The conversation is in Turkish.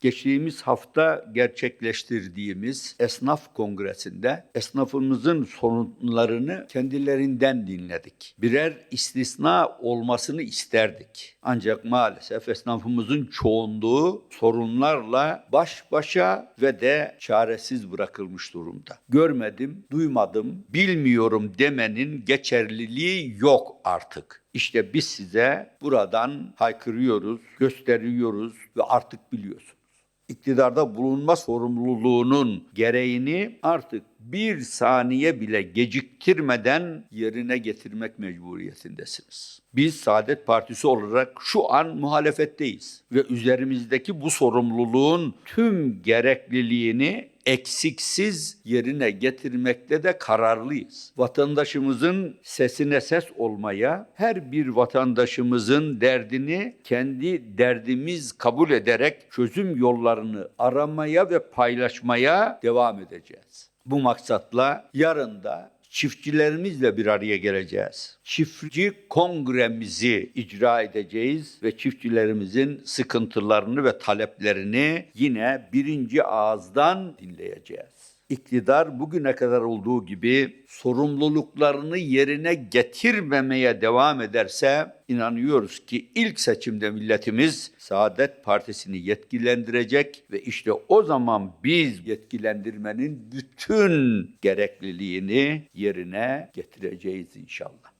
Geçtiğimiz hafta gerçekleştirdiğimiz esnaf kongresinde esnafımızın sorunlarını kendilerinden dinledik. Birer istisna olmasını isterdik. Ancak maalesef esnafımızın çoğunluğu sorunlarla baş başa ve de çaresiz bırakılmış durumda. Görmedim, duymadım, bilmiyorum demenin geçerliliği yok artık. İşte biz size buradan haykırıyoruz, gösteriyoruz ve artık biliyorsunuz. İktidarda bulunma sorumluluğunun gereğini artık bir saniye bile geciktirmeden yerine getirmek mecburiyetindesiniz. Biz Saadet Partisi olarak şu an muhalefetteyiz ve üzerimizdeki bu sorumluluğun tüm gerekliliğini eksiksiz yerine getirmekte de kararlıyız. Vatandaşımızın sesine ses olmaya, her bir vatandaşımızın derdini kendi derdimiz kabul ederek çözüm yollarını aramaya ve paylaşmaya devam edeceğiz. Bu maksatla yarın da çiftçilerimizle bir araya geleceğiz. Çiftçi kongremizi icra edeceğiz ve çiftçilerimizin sıkıntılarını ve taleplerini yine birinci ağızdan dinleyeceğiz. İktidar bugüne kadar olduğu gibi sorumluluklarını yerine getirmemeye devam ederse inanıyoruz ki ilk seçimde milletimiz Saadet Partisi'ni yetkilendirecek ve işte o zaman biz yetkilendirmenin bütün gerekliliğini yerine getireceğiz inşallah.